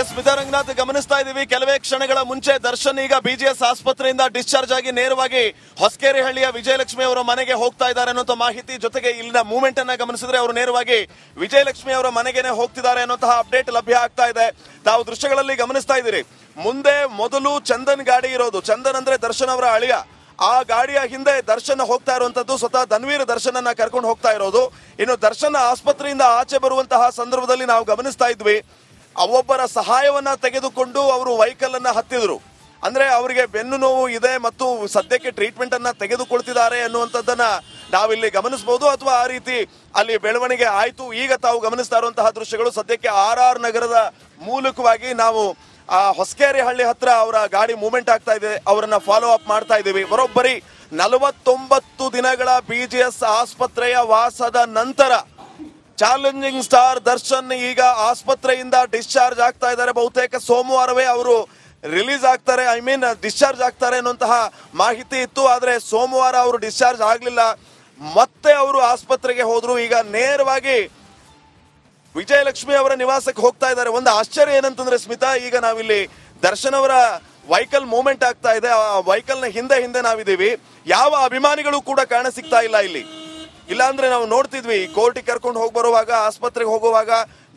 S Ranganath ಗಮನಿಸ್ತಾ ಇದೀವಿ. ಕೆಲವೇ ಕ್ಷಣಗಳ ಮುಂಚೆ ದರ್ಶನ್ ಈಗ ಬಿಜಿಎಸ್ ಆಸ್ಪತ್ರೆಯಿಂದ ಡಿಸ್ಚಾರ್ಜ್ ಆಗಿ ನೇರವಾಗಿ ಹೊಸಕೇರಿಹಳ್ಳಿಯ ವಿಜಯಲಕ್ಷ್ಮಿ ಅವರ ಮನೆಗೆ ಹೋಗ್ತಾ ಇದ್ದಾರೆ ಅನ್ನುವಂಥ ಮಾಹಿತಿ ಜೊತೆಗೆ ಇಲ್ಲಿನ ಮೂವ್ಮೆಂಟ್ ಅನ್ನ ಗಮನಿಸಿದ್ರೆ ಅವರು ನೇರವಾಗಿ ವಿಜಯಲಕ್ಷ್ಮಿ ಅವರ ಮನೆಗೆನೆ ಹೋಗ್ತಿದ್ದಾರೆ ಅನ್ನೋಂತಹ ಅಪ್ಡೇಟ್ ಲಭ್ಯ ಆಗ್ತಾ ಇದೆ. ತಾವು ದೃಶ್ಯಗಳಲ್ಲಿ ಗಮನಿಸ್ತಾ ಇದ್ದೀರಿ. ಮುಂದೆ ಮೊದಲು ಚಂದನ್ ಗಾಡಿ ಇರೋದು. ಚಂದನ್ ಅಂದ್ರೆ ದರ್ಶನ್ ಅವರ ಅಳಿಯ. ಆ ಗಾಡಿಯ ಹಿಂದೆ ದರ್ಶನ ಹೋಗ್ತಾ ಇರುವಂತದ್ದು ಸ್ವತಃ ಧನ್ವೀರ್ ದರ್ಶನನ್ನ ಕರ್ಕೊಂಡು ಹೋಗ್ತಾ ಇರೋದು. ಇನ್ನು ದರ್ಶನ ಆಸ್ಪತ್ರೆಯಿಂದ ಆಚೆ ಬರುವಂತಹ ಸಂದರ್ಭದಲ್ಲಿ ನಾವು ಗಮನಿಸ್ತಾ ಇದ್ವಿ. ಒಬ್ಬರ ಸಹಾಯವನ್ನ ತೆಗೆದುಕೊಂಡು ಅವರು ವೆಹಿಕಲ್ ಅನ್ನ ಹತ್ತಿದ್ರು. ಅಂದ್ರೆ ಅವರಿಗೆ ಬೆನ್ನು ನೋವು ಇದೆ ಮತ್ತು ಸದ್ಯಕ್ಕೆ ಟ್ರೀಟ್ಮೆಂಟ್ ಅನ್ನ ತೆಗೆದುಕೊಳ್ತಿದ್ದಾರೆ ಅನ್ನುವಂಥದ್ದನ್ನ ನಾವಿಲ್ಲಿ ಗಮನಿಸಬಹುದು ಅಥವಾ ಆ ರೀತಿ ಅಲ್ಲಿ ಬೆಳವಣಿಗೆ ಆಯಿತು, ಈಗ ತಾವು ಗಮನಿಸ್ತಾ ಇರುವಂತಹ ದೃಶ್ಯಗಳು ಸದ್ಯಕ್ಕೆ ಆರ್ ಆರ್ ನಗರದ ಮೂಲಕವಾಗಿ ನಾವು ಆ ಹೊಸಕೇರಿ ಹಳ್ಳಿ ಹತ್ರ ಅವರ ಗಾಡಿ ಮೂವ್ಮೆಂಟ್ ಆಗ್ತಾ ಇದೆ, ಅವರನ್ನ ಫಾಲೋ ಅಪ್ ಮಾಡ್ತಾ ಇದ್ದೀವಿ. ಬರೋಬ್ಬರಿ ನಲವತ್ತೊಂಬತ್ತು ದಿನಗಳ ಬಿಜಿಎಸ್ ಆಸ್ಪತ್ರೆಯ ವಾಸದ ನಂತರ ಚಾಲೆಂಜಿಂಗ್ ಸ್ಟಾರ್ ದರ್ಶನ್ ಈಗ ಆಸ್ಪತ್ರೆಯಿಂದ ಡಿಸ್ಚಾರ್ಜ್ ಆಗ್ತಾ ಇದ್ದಾರೆ. ಬಹುತೇಕ ಸೋಮವಾರವೇ ಅವರು ರಿಲೀಸ್ ಆಗ್ತಾರೆ. ಐ ಮೀನ್ ಡಿಸ್ಚಾರ್ಜ್ ಆಗ್ತಾರೆ ಅನ್ನುವಂತಹ ಮಾಹಿತಿ ಇತ್ತು. ಆದರೆ ಸೋಮವಾರ ಅವರು ಡಿಸ್ಚಾರ್ಜ್ ಆಗಲಿಲ್ಲ. ಮತ್ತೆ ಅವರು ಆಸ್ಪತ್ರೆಗೆ ಹೋದ್ರು. ಈಗ ನೇರವಾಗಿ ವಿಜಯಲಕ್ಷ್ಮಿ ಅವರ ನಿವಾಸಕ್ಕೆ ಹೋಗ್ತಾ ಇದ್ದಾರೆ. ಒಂದು ಆಶ್ಚರ್ಯ ಏನಂತಂದ್ರೆ ಸ್ಮಿತಾ, ಈಗ ನಾವಿಲ್ಲಿ ದರ್ಶನ್ ಅವರ ವೈಕಲ್ ಮೂಮೆಂಟ್ ಆಗ್ತಾ ಇದೆ. ಆ ವೈಕಲ್ನ ಹಿಂದೆ ಹಿಂದೆ ನಾವಿದ್ದೀವಿ. ಯಾವ ಅಭಿಮಾನಿಗಳು ಕೂಡ ಕಾಣ ಸಿಗ್ತಾ ಇಲ್ಲ ಇಲ್ಲಿ. ಇಲ್ಲಾಂದ್ರೆ ನಾವು ನೋಡ್ತಿದ್ವಿ, ಕೋರ್ಟಿಗೆ ಕರ್ಕೊಂಡು ಹೋಗಿ ಬರುವಾಗ, ಆಸ್ಪತ್ರೆಗೆ ಹೋಗುವಾಗ,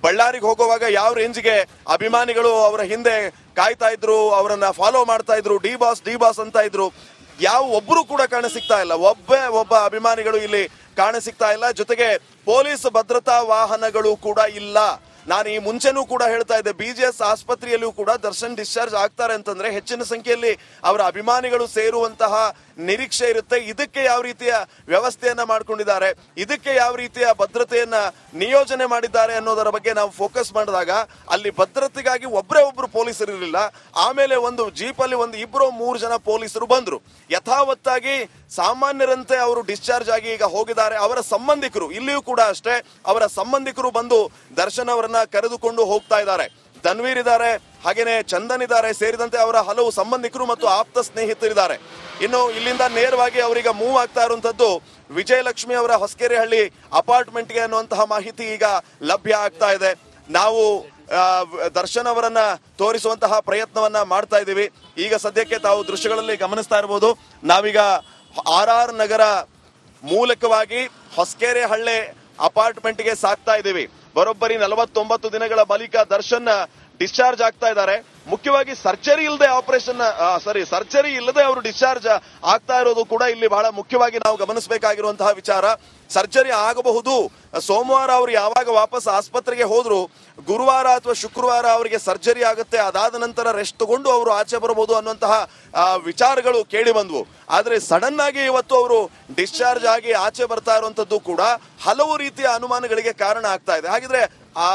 ಬಳ್ಳಾರಿಗೆ ಹೋಗುವಾಗ ಯಾವ ರೇಂಜ್ಗೆ ಅಭಿಮಾನಿಗಳು ಅವರ ಹಿಂದೆ ಕಾಯ್ತಾ ಇದ್ರು, ಅವರನ್ನ ಫಾಲೋ ಮಾಡ್ತಾ ಇದ್ರು, ಡಿ ಬಾಸ್ ಡಿ ಬಾಸ್ ಅಂತ ಇದ್ರು. ಯಾವ ಒಬ್ರು ಕೂಡ ಕಾಣ ಸಿಗ್ತಾ ಇಲ್ಲ. ಒಬ್ಬೇ ಒಬ್ಬ ಅಭಿಮಾನಿಗಳು ಇಲ್ಲಿ ಕಾಣ ಸಿಗ್ತಾ ಇಲ್ಲ. ಜೊತೆಗೆ ಪೊಲೀಸ್ ಭದ್ರತಾ ವಾಹನಗಳು ಕೂಡ ಇಲ್ಲ. ನಾನು ಈ ಮುಂಚೆನೂ ಕೂಡ ಹೇಳ್ತಾ ಇದ್ದೆ ಬಿಜಿಎಸ್ ಆಸ್ಪತ್ರೆಯಲ್ಲೂ ಕೂಡ ದರ್ಶನ್ ಡಿಸ್ಚಾರ್ಜ್ ಆಗ್ತಾರೆ ಅಂತಂದ್ರೆ ಹೆಚ್ಚಿನ ಸಂಖ್ಯೆಯಲ್ಲಿ ಅವರ ಅಭಿಮಾನಿಗಳು ಸೇರುವಂತಹ ನಿರೀಕ್ಷೆ ಇರುತ್ತೆ. ಇದಕ್ಕೆ ಯಾವ ರೀತಿಯ ವ್ಯವಸ್ಥೆಯನ್ನ ಮಾಡ್ಕೊಂಡಿದ್ದಾರೆ, ಇದಕ್ಕೆ ಯಾವ ರೀತಿಯ ಭದ್ರತೆಯನ್ನ ನಿಯೋಜನೆ ಮಾಡಿದ್ದಾರೆ ಅನ್ನೋದರ ಬಗ್ಗೆ ನಾವು ಫೋಕಸ್ ಮಾಡಿದಾಗ ಅಲ್ಲಿ ಭದ್ರತೆಗಾಗಿ ಒಬ್ಬರೇ ಒಬ್ರು ಪೊಲೀಸರು ಇರಲಿಲ್ಲ. ಆಮೇಲೆ ಒಂದು ಜೀಪ್ ಅಲ್ಲಿ ಒಂದು ಇಬ್ಬರು ಮೂರು ಜನ ಪೊಲೀಸರು ಬಂದ್ರು. ಯಥಾವತ್ತಾಗಿ ಸಾಮಾನ್ಯರಂತೆ ಅವರು ಡಿಸ್ಚಾರ್ಜ್ ಆಗಿ ಈಗ ಹೋಗಿದ್ದಾರೆ. ಅವರ ಸಂಬಂಧಿಕರು, ಇಲ್ಲಿಯೂ ಕೂಡ ಅಷ್ಟೇ, ಅವರ ಸಂಬಂಧಿಕರು ಬಂದು ದರ್ಶನ್ ಅವರನ್ನ ಕರೆದುಕೊಂಡು ಹೋಗ್ತಾ ಇದ್ದಾರೆ. ಧನ್ವೀರ್ ಇದ್ದಾರೆ, ಹಾಗೇನೆ ಚಂದನ್ ಇದ್ದಾರೆ, ಸೇರಿದಂತೆ ಅವರ ಹಲವು ಸಂಬಂಧಿಕರು ಮತ್ತು ಆಪ್ತ ಸ್ನೇಹಿತರಿದ್ದಾರೆ. ಇನ್ನು ಇಲ್ಲಿಂದ ನೇರವಾಗಿ ಅವರೀಗ ಮೂವ್ ಆಗ್ತಾ ಇರುವಂತದ್ದು ವಿಜಯಲಕ್ಷ್ಮಿ ಅವರ ಹೊಸಕೆರೆಹಳ್ಳಿ ಅಪಾರ್ಟ್ಮೆಂಟ್ಗೆ ಅನ್ನುವಂತಹ ಮಾಹಿತಿ ಈಗ ಲಭ್ಯ ಆಗ್ತಾ ಇದೆ. ನಾವು ದರ್ಶನ್ ಅವರನ್ನ ತೋರಿಸುವಂತಹ ಪ್ರಯತ್ನವನ್ನ ಮಾಡ್ತಾ ಇದ್ದೀವಿ. ಈಗ ಸದ್ಯಕ್ಕೆ ತಾವು ದೃಶ್ಯಗಳಲ್ಲಿ ಗಮನಿಸ್ತಾ ಇರಬಹುದು ನಾವೀಗ ಆರ್ ಆರ್ ನಗರ ಮೂಲಕವಾಗಿ ಹೊಸಕೆರೆ ಹಳ್ಳಿ ಅಪಾರ್ಟ್ಮೆಂಟ್ಗೆ ಸಾಕ್ತಾ ಇದ್ದೀವಿ. ಬರೋಬ್ಬರಿ ನಲವತ್ತೊಂಬತ್ತು ದಿನಗಳ ಬಳಿಕ ದರ್ಶನ್ ಡಿಸ್ಚಾರ್ಜ್ ಆಗ್ತಾ ಇದ್ದಾರೆ. ಮುಖ್ಯವಾಗಿ ಸರ್ಜರಿ ಇಲ್ಲದೆ ಆಪರೇಷನ್ ಸಾರಿ ಸರ್ಜರಿ ಇಲ್ಲದೆ ಅವರು ಡಿಸ್ಚಾರ್ಜ್ ಆಗ್ತಾ ಇರೋದು ಕೂಡ ಇಲ್ಲಿ ಬಹಳ ಮುಖ್ಯವಾಗಿ ನಾವು ಗಮನಿಸಬೇಕಾಗಿರುವಂತಹ ವಿಚಾರ. ಸರ್ಜರಿ ಆಗಬಹುದು. ಸೋಮವಾರ ಅವರು ಯಾವಾಗ ವಾಪಸ್ ಆಸ್ಪತ್ರೆಗೆ ಹೋದ್ರು, ಗುರುವಾರ ಅಥವಾ ಶುಕ್ರವಾರ ಅವರಿಗೆ ಸರ್ಜರಿ ಆಗುತ್ತೆ. ಅದಾದ ನಂತರ ರೆಸ್ಟ್ ತಗೊಂಡು ಅವರು ಆಚೆ ಬರಬಹುದು ಅನ್ನುವಂತಹ ವಿಚಾರಗಳು ಕೇಳಿ ಬಂದ್ವು. ಆದ್ರೆ ಸಡನ್ ಆಗಿ ಇವತ್ತು ಅವರು ಡಿಸ್ಚಾರ್ಜ್ ಆಗಿ ಆಚೆ ಬರ್ತಾ ಇರುವಂತದ್ದು ಕೂಡ ಹಲವು ರೀತಿಯ ಅನುಮಾನಗಳಿಗೆ ಕಾರಣ ಆಗ್ತಾ ಇದೆ. ಹಾಗಿದ್ರೆ ಆ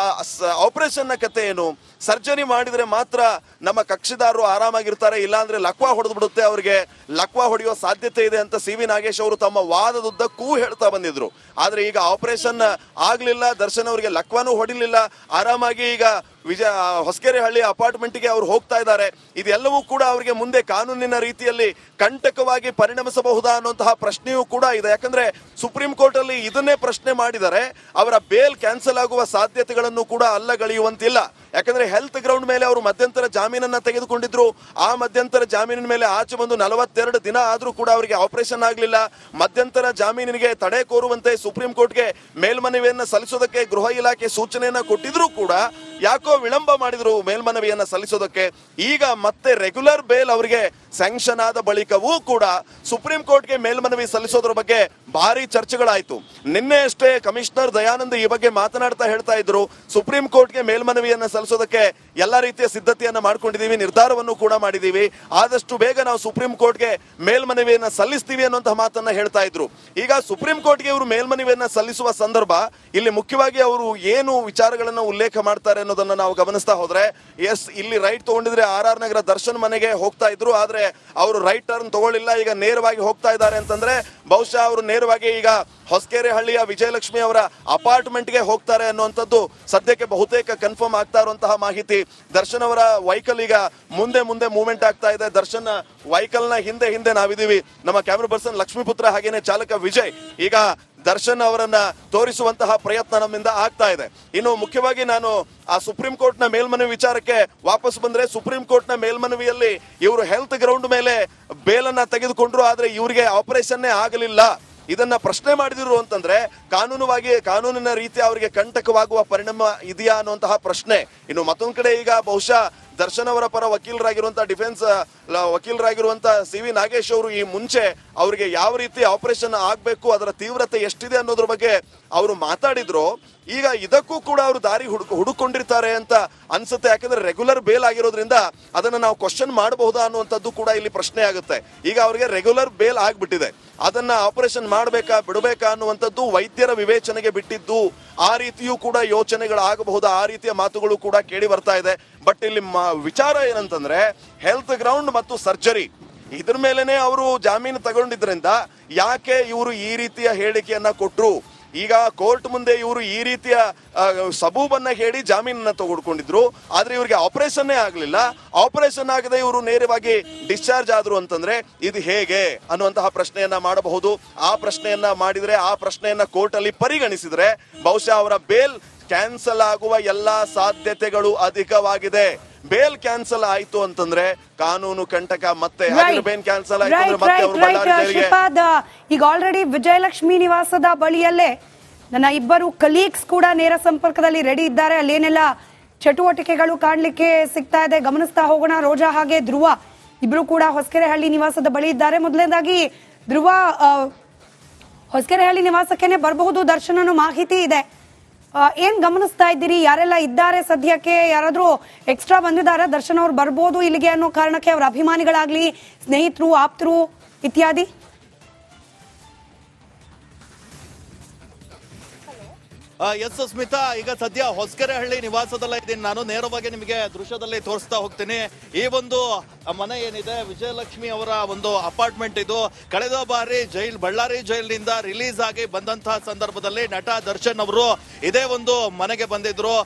ಆಪರೇಷನ್ನ ಕತೆ ಏನು ಸರ್ಜರಿ ಮಾಡಿದ್ರೆ ಮಾತ್ರ ನಮ್ಮ ಕಕ್ಷಿದಾರರು ಆರಾಮಾಗಿರ್ತಾರೆ, ಇಲ್ಲಾಂದ್ರೆ ಲಕ್ವಾ ಹೊಡೆದು ಬಿಡುತ್ತೆ ಅವರಿಗೆ. ಲಕ್ವಾ ಹೊಡೆಯುವ ಸಾಧ್ಯತೆ ಇದೆ ಅಂತ ಸಿ ವಿ ನಾಗೇಶ್ ಅವರು ತಮ್ಮ ವಾದದುದ್ದಕ್ಕೂ ಹೇಳ್ತಾ ಬಂದಿದ್ರು. ಆದರೆ ಈಗ ಆಪರೇಷನ್ ಆಗಲಿಲ್ಲ, ದರ್ಶನ್ ಅವರಿಗೆ ಲಕ್ವಾನು ಹೊಡಿಲಿಲ್ಲ. ಆರಾಮಾಗಿ ಈಗ ವಿಜಯ ಹೊಸಕೆರೆ ಹಳ್ಳಿ ಅಪಾರ್ಟ್ಮೆಂಟ್ಗೆ ಅವರು ಹೋಗ್ತಾ ಇದ್ದಾರೆ. ಇದೆಲ್ಲವೂ ಕೂಡ ಅವರಿಗೆ ಮುಂದೆ ಕಾನೂನಿನ ರೀತಿಯಲ್ಲಿ ಕಂಟಕವಾಗಿ ಪರಿಣಮಿಸಬಹುದಾ ಅನ್ನುವಂತಹ ಪ್ರಶ್ನೆಯೂ ಕೂಡ ಇದೆ. ಯಾಕಂದ್ರೆ ಸುಪ್ರೀಂ ಕೋರ್ಟ್ ಅಲ್ಲಿ ಇದನ್ನೇ ಪ್ರಶ್ನೆ ಮಾಡಿದರೆ ಅವರ ಬೇಲ್ ಕ್ಯಾನ್ಸಲ್ ಆಗುವ ಸಾಧ್ಯತೆಗಳನ್ನು ಕೂಡ ಅಲ್ಲಗಳೆಯುವಂತಿಲ್ಲ. ಯಾಕಂದ್ರೆ ಹೆಲ್ತ್ ಗ್ರೌಂಡ್ ಮೇಲೆ ಅವರು ಮಧ್ಯಂತರ ಜಾಮೀನನ್ನ ತೆಗೆದುಕೊಂಡಿದ್ರು. ಆ ಮಧ್ಯಂತರ ಜಾಮೀನಿನ ಮೇಲೆ ಆಚೆ ಬಂದು ನಲವತ್ತೆರಡು ದಿನ ಆದ್ರೂ ಕೂಡ ಅವರಿಗೆ ಆಪರೇಷನ್ ಆಗಲಿಲ್ಲ. ಮಧ್ಯಂತರ ಜಾಮೀನಿಗೆ ತಡೆ ಕೋರುವಂತೆ ಸುಪ್ರೀಂ ಕೋರ್ಟ್ಗೆ ಮೇಲ್ಮನವಿಯನ್ನ ಸಲ್ಲಿಸೋದಕ್ಕೆ ಗೃಹ ಇಲಾಖೆ ಸೂಚನೆಯನ್ನ ಕೊಟ್ಟಿದ್ರು ಕೂಡ ಯಾಕೋ ವಿಳಂಬ ಮಾಡಿದ್ರು ಮೇಲ್ಮನವಿಯನ್ನ ಸಲ್ಲಿಸೋದಕ್ಕೆ. ಈಗ ಮತ್ತೆ ರೆಗ್ಯುಲರ್ ಬೇಲ್ ಅವರಿಗೆ ಸ್ಯಾಂಕ್ಷನ್ ಆದ ಬಳಿಕವೂ ಕೂಡ ಸುಪ್ರೀಂ ಕೋರ್ಟ್ಗೆ ಮೇಲ್ಮನವಿ ಸಲ್ಲಿಸೋದ್ರ ಬಗ್ಗೆ ಭಾರಿ ಚರ್ಚೆಗಳಾಯ್ತು. ನಿನ್ನೆ ಅಷ್ಟೇ ಕಮಿಷನರ್ ದಯಾನಂದ್ ಈ ಬಗ್ಗೆ ಮಾತನಾಡ್ತಾ ಹೇಳ್ತಾ ಇದ್ರು. ಸುಪ್ರೀಂ ಕೋರ್ಟ್ಗೆ ಮೇಲ್ಮನವಿಯನ್ನ ಸಲ್ಲಿಸೋದಕ್ಕೆ ಎಲ್ಲ ರೀತಿಯ ಸಿದ್ಧತೆಯನ್ನು ಮಾಡ್ಕೊಂಡಿದೀವಿ ನಿರ್ಧಾರವನ್ನು ಕೂಡ ಮಾಡಿದೀವಿ ಆದಷ್ಟು ಬೇಗ ನಾವು ಸುಪ್ರೀಂ ಕೋರ್ಟ್ಗೆ ಮೇಲ್ಮನವಿಯನ್ನ ಸಲ್ಲಿಸ್ತೀವಿ ಅನ್ನುವಂತಹ ಮಾತನ್ನ ಹೇಳ್ತಾ ಇದ್ರು. ಈಗ ಸುಪ್ರೀಂ ಕೋರ್ಟ್ಗೆ ಇವರು ಮೇಲ್ಮನವಿಯನ್ನ ಸಲ್ಲಿಸುವ ಸಂದರ್ಭ, ಇಲ್ಲಿ ಮುಖ್ಯವಾಗಿ ಅವರು ಏನು ವಿಚಾರಗಳನ್ನ ಉಲ್ಲೇಖ ಮಾಡ್ತಾರೆ ಅನ್ನೋದನ್ನ ನಾವು ಗಮನಿಸ್ತಾ ಹೋದ್ರೆ, ಎಸ್, ಇಲ್ಲಿ ರೈಟ್ ತಗೊಂಡಿದ್ರೆ ಆರ್ ಆರ್ ನಗರ ದರ್ಶನ್ ಮನೆಗೆ ಹೋಗ್ತಾ ಇದ್ರು, ಆದ್ರೆ ಅವರು ರೈಟ್ ಟರ್ನ್ ತಗೊಳ್ಳಿಲ್ಲ, ಈಗ ನೇರವಾಗಿ ಹೋಗ್ತಾ ಇದ್ದಾರೆ ಅಂತಂದ್ರೆ ಬಹುಶಃ ಅವರು ನೇರವಾಗಿ ಈಗ ಹೊಸಕೆರೆ ಹಳ್ಳಿಯ ವಿಜಯಲಕ್ಷ್ಮಿ ಅವರ ಅಪಾರ್ಟ್ಮೆಂಟ್ಗೆ ಹೋಗ್ತಾರೆ ಅನ್ನುವಂಥದ್ದು ಸದ್ಯಕ್ಕೆ ಬಹುತೇಕ ಕನ್ಫರ್ಮ್ ಆಗ್ತಾ ಇರುವಂತಹ ಮಾಹಿತಿ. ದರ್ಶನ್ ಅವರ ವೈಕಲ್ ಈಗ ಮುಂದೆ ಮುಂದೆ ಮೂವ್ಮೆಂಟ್ ಆಗ್ತಾ ಇದೆ. ದರ್ಶನ್ ವೈಕಲ್ನ ಹಿಂದೆ ಹಿಂದೆ ನಾವಿದೀವಿ ನಮ್ಮ ಕ್ಯಾಮ್ರಾ ಪರ್ಸನ್ ಲಕ್ಷ್ಮೀಪುತ್ರ ಹಾಗೇನೆ ಚಾಲಕ ವಿಜಯ್. ಈಗ ದರ್ಶನ್ ಅವರನ್ನ ತೋರಿಸುವಂತಹ ಪ್ರಯತ್ನ ನಮ್ಮಿಂದ ಆಗ್ತಾ ಇದೆ. ಇನ್ನು ಮುಖ್ಯವಾಗಿ ನಾನು ಆ ಸುಪ್ರೀಂ ಕೋರ್ಟ್ನ ಮೇಲ್ಮನವಿ ವಿಚಾರಕ್ಕೆ ವಾಪಸ್ ಬಂದ್ರೆ ಸುಪ್ರೀಂ ಕೋರ್ಟ್ನ ಮೇಲ್ಮನವಿಯಲ್ಲಿ ಇವರು ಹೆಲ್ತ್ ಗ್ರೌಂಡ್ ಮೇಲೆ ಬೇಲನ್ನ ತೆಗೆದುಕೊಂಡ್ರು, ಆದ್ರೆ ಇವರಿಗೆ ಆಪರೇಷನ್ನೇ ಆಗಲಿಲ್ಲ. ಇದನ್ನ ಪ್ರಶ್ನೆ ಮಾಡಿದಿರು ಅಂತಂದ್ರೆ ಕಾನೂನುವಾಗಿ, ಕಾನೂನಿನ ರೀತಿ ಅವರಿಗೆ ಕಂಟಕವಾಗುವ ಪರಿಣಾಮ ಇದೆಯಾ ಅನ್ನುವಂತಹ ಪ್ರಶ್ನೆ. ಇನ್ನು ಮತ್ತೊಂದು ಕಡೆ ಈಗ ಬಹುಶಃ ದರ್ಶನ್ ಅವರ ಪರ ವಕೀಲರಾಗಿರುವಂತಹ ಡಿಫೆನ್ಸ್ ವಕೀಲರಾಗಿರುವಂತಹ ಸಿ ವಿ ನಾಗೇಶ್ ಅವರು ಈ ಮುಂಚೆ ಅವರಿಗೆ ಯಾವ ರೀತಿ ಆಪರೇಷನ್ ಆಗ್ಬೇಕು, ಅದರ ತೀವ್ರತೆ ಎಷ್ಟಿದೆ ಅನ್ನೋದ್ರ ಬಗ್ಗೆ ಅವರು ಮಾತಾಡಿದ್ರು. ಈಗ ಇದಕ್ಕೂ ಕೂಡ ಅವರು ದಾರಿ ಹುಡುಕ, ಹುಡುಕೊಂಡಿರ್ತಾರೆ ಅಂತ ಅನ್ಸುತ್ತೆ. ಯಾಕಂದ್ರೆ ರೆಗ್ಯುಲರ್ ಬೇಲ್ ಆಗಿರೋದ್ರಿಂದ ಅದನ್ನ ನಾವು ಕ್ವಶನ್ ಮಾಡಬಹುದಾ ಅನ್ನುವಂಥದ್ದು ಕೂಡ ಇಲ್ಲಿ ಪ್ರಶ್ನೆ ಆಗುತ್ತೆ. ಈಗ ಅವರಿಗೆ ರೆಗ್ಯುಲರ್ ಬೇಲ್ ಆಗಿಬಿಟ್ಟಿದೆ. ಅದನ್ನ ಆಪರೇಷನ್ ಮಾಡಬೇಕಾ, ಬಿಡಬೇಕಾ ಅನ್ನುವಂಥದ್ದು ವೈದ್ಯರ ವಿವೇಚನೆಗೆ ಬಿಟ್ಟಿದ್ದು ಆ ರೀತಿಯೂ ಕೂಡ ಯೋಚನೆಗಳಾಗಬಹುದು ಆ ರೀತಿಯ ಮಾತುಗಳು ಕೂಡ ಕೇಳಿ ಬರ್ತಾ ಇದೆ. ಬಟ್ ಇಲ್ಲಿ ವಿಚಾರ ಏನಂತಂದ್ರೆ ಹೆಲ್ತ್ ಗ್ರೌಂಡ್ ಮತ್ತು ಸರ್ಜರಿ ಇದ್ರ ಮೇಲೆನೆ ಅವರು ಜಾಮೀನು ತಗೊಂಡಿದ್ರಿಂದ ಯಾಕೆ ಇವರು ಈ ರೀತಿಯ ಹೇಳಿಕೆಯನ್ನ ಕೊಟ್ರು? ಈಗ ಕೋರ್ಟ್ ಮುಂದೆ ಇವರು ಈ ರೀತಿಯ ಸಬೂಬನ್ನ ಹೇಳಿ ಜಾಮೀನನ್ನ ತಗೊಡ್ಕೊಂಡಿದ್ರು. ಆದ್ರೆ ಇವರಿಗೆ ಆಪರೇಷನ್ನೇ ಆಗಲಿಲ್ಲ. ಆಪರೇಷನ್ ಆಗದೆ ಇವರು ನೇರವಾಗಿ ಡಿಸ್ಚಾರ್ಜ್ ಆದ್ರು ಅಂತಂದ್ರೆ ಇದು ಹೇಗೆ ಅನ್ನುವಂತಹ ಪ್ರಶ್ನೆಯನ್ನ ಮಾಡಬಹುದು. ಆ ಪ್ರಶ್ನೆಯನ್ನ ಮಾಡಿದ್ರೆ, ಆ ಪ್ರಶ್ನೆಯನ್ನ ಕೋರ್ಟ್ ಅಲ್ಲಿ ಪರಿಗಣಿಸಿದ್ರೆ ಬಹುಶಃ ಅವರ ಬೇಲ್ ಕ್ಯಾನ್ಸಲ್ ಆಗುವ ಎಲ್ಲಾ ಸಾಧ್ಯತೆಗಳು ಅಧಿಕವಾಗಿದೆ. ಬೇಲ್ ಕ್ಯಾನ್ಸಲ್ ಆಯ್ತು ಅಂತಂದ್ರೆ ಕಾನೂನು ಕಂಟಕ ಮತ್ತೆ ಬೇಲ್ ಕ್ಯಾನ್ಸಲ್ ಆಯ್ತು ಅಂದ್ರೆ ಮತ್ತೆ ಅವರು ಬಳ್ಳಾರಿ ಜೈಲಿಗೆ ಈಗ ಆಲ್ರೆಡಿ ವಿಜಯಲಕ್ಷ್ಮಿ ನಿವಾಸದ ಬಳಿಯಲ್ಲೇ ನನ್ನ ಇಬ್ಬರು ಕಲೀಗ್ಸ್ ಕೂಡ ನೇರ ಸಂಪರ್ಕದಲ್ಲಿ ರೆಡಿ ಇದ್ದಾರೆ. ಅಲ್ಲೇನೆಲ್ಲ ಚಟುವಟಿಕೆಗಳು ಕಾಣಲಿಕ್ಕೆ ಸಿಗ್ತಾ ಇದೆ. ಗಮನಿಸ್ತಾ ಹೋಗೋಣ. ರೋಜಾ ಹಾಗೆ ಧ್ರುವ ಇಬ್ರು ಕೂಡ ಹೊಸಕೆರೆಹಳ್ಳಿ ನಿವಾಸದ ಬಳಿ ಇದ್ದಾರೆ. ಮೊದಲನೇದಾಗಿ ಧ್ರುವ ಹೊಸಕೆರೆಹಳ್ಳಿ ನಿವಾಸಕ್ಕೇನೆ ಬರಬಹುದು. ದರ್ಶನನು ಮಾಹಿತಿ ಇದೆ. ಏನ್ ಗಮನಿಸ್ತಾ ಇದ್ದೀರಿ? ಯಾರೆಲ್ಲ ಇದ್ದಾರೆ ಸದ್ಯಕ್ಕೆ? ಯಾರಾದ್ರೂ ಎಕ್ಸ್ಟ್ರಾ ಬಂದಿದ್ದಾರೆ? ದರ್ಶನ್ ಅವ್ರು ಬರ್ಬೋದು ಇಲ್ಲಿಗೆ ಅನ್ನೋ ಕಾರಣಕ್ಕೆ ಅವ್ರ ಅಭಿಮಾನಿಗಳಾಗ್ಲಿ, ಸ್ನೇಹಿತರು, ಆಪ್ತರು ಇತ್ಯಾದಿ? ಎಸ್ ಸ್ಮಿತಾ, ಈಗ ಸದ್ಯ ಹೊಸಕೆರೆಹಳ್ಳಿ ನಿವಾಸದಲ್ಲೇ ಇದ್ದೀನಿ. ನಾನು ನೇರವಾಗಿ ನಿಮಗೆ ದೃಶ್ಯದಲ್ಲಿ ತೋರಿಸ್ತಾ ಹೋಗ್ತೀನಿ. ಈ ಒಂದು ಮನೆ ಏನಿದೆ, ವಿಜಯಲಕ್ಷ್ಮಿ ಅವರ ಒಂದು ಅಪಾರ್ಟ್ಮೆಂಟ್ ಇದು. ಕಳೆದ ಬಾರಿ ಜೈಲ್, ಬಳ್ಳಾರಿ ಜೈಲಿನಿಂದ ರಿಲೀಸ್ ಆಗಿ ಬಂದಂತಹ ಸಂದರ್ಭದಲ್ಲಿ ನಟ ದರ್ಶನ್ ಅವರು ಇದೇ ಒಂದು ಮನೆಗೆ ಬಂದಿದ್ರು.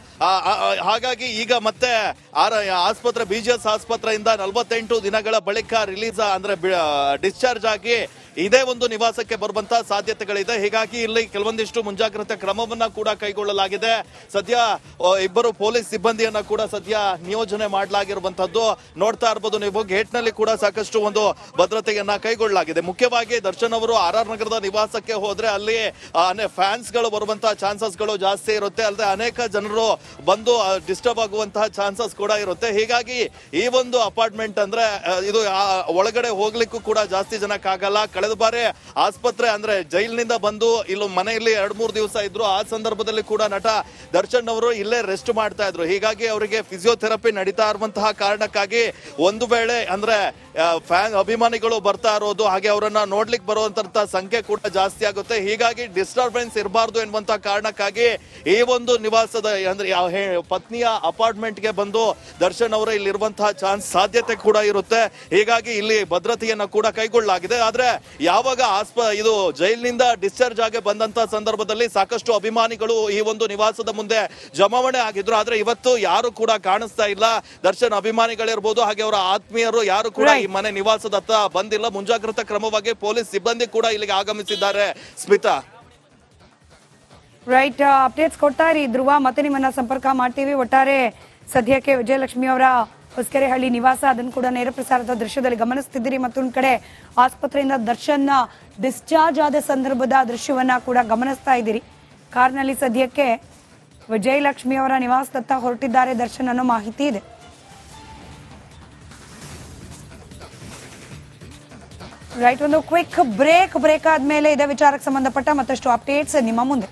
ಹಾಗಾಗಿ ಈಗ ಮತ್ತೆ ಆಸ್ಪತ್ರೆ ಬಿಜಿಎಸ್ ಆಸ್ಪತ್ರೆಯಿಂದ ನಲವತ್ತೆಂಟು ದಿನಗಳ ಬಳಿಕ ರಿಲೀಸ್, ಅಂದ್ರೆ ಡಿಸ್ಚಾರ್ಜ್ ಆಗಿ ಇದೇ ಒಂದು ನಿವಾಸಕ್ಕೆ ಬರುವಂತಹ ಸಾಧ್ಯತೆಗಳಿದೆ. ಹೀಗಾಗಿ ಇಲ್ಲಿ ಕೆಲವೊಂದಿಷ್ಟು ಮುಂಜಾಗ್ರತೆ ಕ್ರಮವನ್ನ ಕೂಡ ಕೈಗೊಳ್ಳಲಾಗಿದೆ. ಸದ್ಯ ಇಬ್ಬರು ಪೊಲೀಸ್ ಸಿಬ್ಬಂದಿಯನ್ನ ಕೂಡ ಸದ್ಯ ನಿಯೋಜನೆ ಮಾಡಲಾಗಿರುವಂತದ್ದು ನೋಡ್ತಾ ಇರಬಹುದು ನೀವು ಗೇಟ್ನಲ್ಲಿ ಕೂಡ ಸಾಕಷ್ಟು ಒಂದು ಭದ್ರತೆಯನ್ನ ಕೈಗೊಳ್ಳಲಾಗಿದೆ. ಮುಖ್ಯವಾಗಿ ದರ್ಶನ್ ಅವರು ಆರ್ ಆರ್ ನಗರದ ನಿವಾಸಕ್ಕೆ ಹೋದ್ರೆ ಅಲ್ಲಿ ಫ್ಯಾನ್ಸ್ಗಳು ಬರುವಂತಹ ಚಾನ್ಸಸ್ಗಳು ಜಾಸ್ತಿ ಇರುತ್ತೆ. ಅಲ್ಲದೆ ಅನೇಕ ಜನರು ಬಂದು ಡಿಸ್ಟರ್ಬ್ ಆಗುವಂತಹ ಚಾನ್ಸಸ್ ಕೂಡ ಇರುತ್ತೆ. ಹೀಗಾಗಿ ಈ ಒಂದು ಅಪಾರ್ಟ್ಮೆಂಟ್ ಅಂದ್ರೆ ಇದು ಒಳಗಡೆ ಹೋಗ್ಲಿಕ್ಕೂ ಕೂಡ ಜಾಸ್ತಿ ಜನಕ್ಕಾಗಲ್ಲ. ಕಳೆದ ಬಾರಿ ಆಸ್ಪತ್ರೆ ಅಂದ್ರೆ ಜೈಲಿನಿಂದ ಬಂದು ಇಲ್ಲಿ ಮನೆಯಲ್ಲಿ ಎರಡ್ ಮೂರು ದಿವಸ ಇದ್ರು, ಆ ಸಂದರ್ಭದಲ್ಲಿ ಕೂಡ ನಟ ದರ್ಶನ್ ಅವರು ಇಲ್ಲೇ ರೆಸ್ಟ್ ಮಾಡ್ತಾ ಇದ್ರು. ಹೀಗಾಗಿ ಅವರಿಗೆ ಫಿಸಿಯೋಥೆರಪಿ ನಡೀತಾ ಇರುವಂತಹ ಕಾರಣಕ್ಕಾಗಿ ಒಂದು ವೇಳೆ ಅಂದ್ರೆ ಫ್ಯಾನ್ ಅಭಿಮಾನಿಗಳು ಬರ್ತಾ ಇರೋದು, ಹಾಗೆ ಅವರನ್ನ ನೋಡ್ಲಿಕ್ಕೆ ಬರುವಂತ ಸಂಖ್ಯೆ ಕೂಡ ಜಾಸ್ತಿ ಆಗುತ್ತೆ. ಹೀಗಾಗಿ ಡಿಸ್ಟರ್ಬೆನ್ಸ್ ಇರಬಾರ್ದು ಎನ್ನುವಂತ ಕಾರಣಕ್ಕಾಗಿ ಈ ಒಂದು ನಿವಾಸದ, ಅಂದ್ರೆ ಪತ್ನಿಯ ಅಪಾರ್ಟ್ಮೆಂಟ್ಗೆ ಬಂದು ದರ್ಶನ್ ಅವರು ಇಲ್ಲಿರುವಂತಹ ಚಾನ್ಸ್ ಸಾಧ್ಯತೆ ಕೂಡ ಇರುತ್ತೆ. ಹೀಗಾಗಿ ಇಲ್ಲಿ ಭದ್ರತೆಯನ್ನ ಕೂಡ ಕೈಗೊಳ್ಳಲಾಗಿದೆ. ಆದ್ರೆ ಯಾವಾಗ ಆಸ್ಪ ಇದು ಜೈಲಿನಿಂದ ಡಿಸ್ಚಾರ್ಜ್ ಆಗಿ ಬಂದಂತ ಸಂದರ್ಭದಲ್ಲಿ ಸಾಕಷ್ಟು ಅಭಿಮಾನಿಗಳು ಈ ಒಂದು ನಿವಾಸದ ಮುಂದೆ ಜಮಾವಣೆ ಆಗಿದ್ರು. ಆದ್ರೆ ಇವತ್ತು ಯಾರು ಕೂಡ ಕಾಣಿಸ್ತಾ ಇಲ್ಲ. ದರ್ಶನ್ ಅಭಿಮಾನಿಗಳಿರ್ಬೋದು ಹಾಗೆ ಅವರ ಆತ್ಮೀಯರು ಯಾರು ಕೂಡ ಈ ಮನೆ ನಿವಾಸದತ್ತ ಬಂದಿಲ್ಲ. ಮುಂಜಾಗ್ರತಾ ಕ್ರಮವಾಗಿ ಪೊಲೀಸ್ ಸಿಬ್ಬಂದಿ ಕೂಡ ಇಲ್ಲಿಗೆ ಆಗಮಿಸಿದ್ದಾರೆ. ಸ್ಮಿತಾ. ರೈಟ್ ಅಪ್ಡೇಟ್ಸ್ ಕೊಡ್ತಾ ಇರಿ. ಧ್ರುವ ಮತ್ತೆ ನಿಮ್ಮನ್ನ ಸಂಪರ್ಕ ಮಾಡ್ತೀವಿ. ಒಟ್ಟಾರೆ ಸದ್ಯಕ್ಕೆ ವಿಜಯಲಕ್ಷ್ಮಿ ಅವರ ಹೊಸಕೆರೆಹಳ್ಳಿ ನಿವಾಸ, ಅದನ್ನು ಕೂಡ ನೇರ ಪ್ರಸಾರದ ದೃಶ್ಯದಲ್ಲಿ ಗಮನಿಸ್ತಿದ್ದೀರಿ. ಮತ್ತೊಂದು ಕಡೆ ಆಸ್ಪತ್ರೆಯಿಂದ ದರ್ಶನ್ ಡಿಸ್ಚಾರ್ಜ್ ಆದ ಸಂದರ್ಭದ ದೃಶ್ಯವನ್ನ ಕೂಡ ಗಮನಿಸ್ತಾ ಇದ್ದೀರಿ. ಕಾರ್ನಲ್ಲಿ ಸದ್ಯಕ್ಕೆ ವಿಜಯಲಕ್ಷ್ಮಿ ಅವರ ನಿವಾಸದತ್ತ ಹೊರಟಿದ್ದಾರೆ. ದರ್ಶನ್, ಅನ್ನೋ ಮಾಹಿತಿ ಇದೆ. ರೈಟ್, ಒಂದು ಕ್ವಿಕ್ ಬ್ರೇಕ್ ಬ್ರೇಕ್ ಆದ್ಮೇಲೆ ಇದೇ ವಿಚಾರಕ್ಕೆ ಸಂಬಂಧಪಟ್ಟ ಮತ್ತಷ್ಟು ಅಪ್ಡೇಟ್ಸ್ ನಿಮ್ಮ ಮುಂದೆ.